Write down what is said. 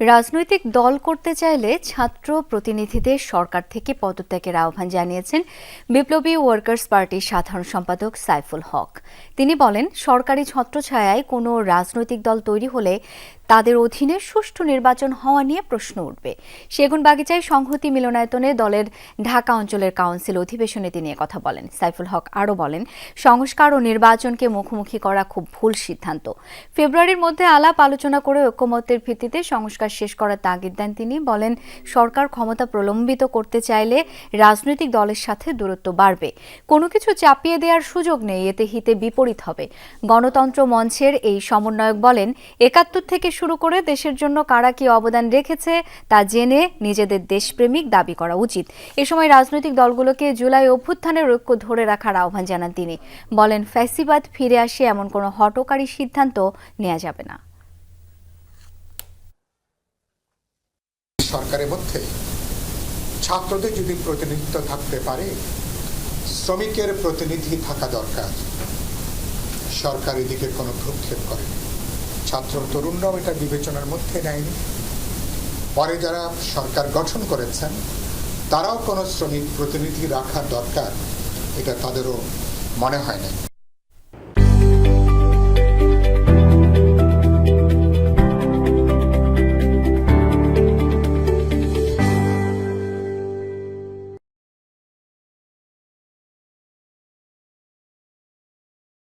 রাজনৈতিক দল করতে চাইলে ছাত্র প্রতিনিধিদের সরকার থেকে পদত্যাগের আহ্বান জানিয়েছেন বিপ্লবী ওয়ার্কার্স পার্টির সাধারণ সম্পাদক সাইফুল হক। তিনি বলেন, সরকারি ছত্রছায়ায় কোনো রাজনৈতিক দল তৈরি হলে তাদের অধীনে সুষ্ঠু নির্বাচন হওয়া নিয়ে প্রশ্ন উঠবে। সেগুন বাগিচায় সংহতি মিলনায়তনে দলের ঢাকা অঞ্চলের কাউন্সিল অধিবেশনে তিনি কথা বলেন। সাইফুল হক আরও বলেন, সংস্কার ও নির্বাচনকে মুখোমুখি করা খুব ভুল সিদ্ধান্ত। ফেব্রুয়ারির মধ্যে আলাপ আলোচনা করে ঐক্যমত্যের ভিত্তিতে সংস্কার শেষ করার তাগিদ দেন তিনি। বলেন, সরকার ক্ষমতা প্রলম্বিত করতে চাইলে রাজনৈতিক দলের সাথে দূরত্ব বাড়বে। কোনো কিছু চাপিয়ে দেওয়ার সুযোগ নেই, এতে হিতে বিপরীত হবে। গণতন্ত্র মঞ্চের এই সমন্বয়ক বলেন, একাত্তর থেকে শুরু করে দেশের জন্য কারা কি অবদান রেখেছে তা জেনে নিজেদের দেশপ্রেমিক দাবি করা উচিত। এ সময় রাজনৈতিক দলগুলোকে জুলাই অভ্যুত্থানের ঐক্য ধরে রাখার আহ্বান জানান তিনি। বলেন, ফ্যাসিবাদ ফিরে আসে এমন কোনো হটকারী সিদ্ধান্ত নেওয়া যাবে না। সরকারের মধ্যে ছাত্রদের যদি প্রতিনিধিত্ব থাকতে পারে, শ্রমিকের প্রতিনিধি থাকা দরকার। সরকার এদিকে কোনো ভ্রুক্ষেপ করে ছাত্র তরুণরাও এটা বিবেচনার মধ্যে নেয়নি। পরে যারা সরকার গঠন করেছেন, তারাও কোনো শ্রমিক প্রতিনিধি রাখা দরকার, এটা তাদেরও মনে হয় না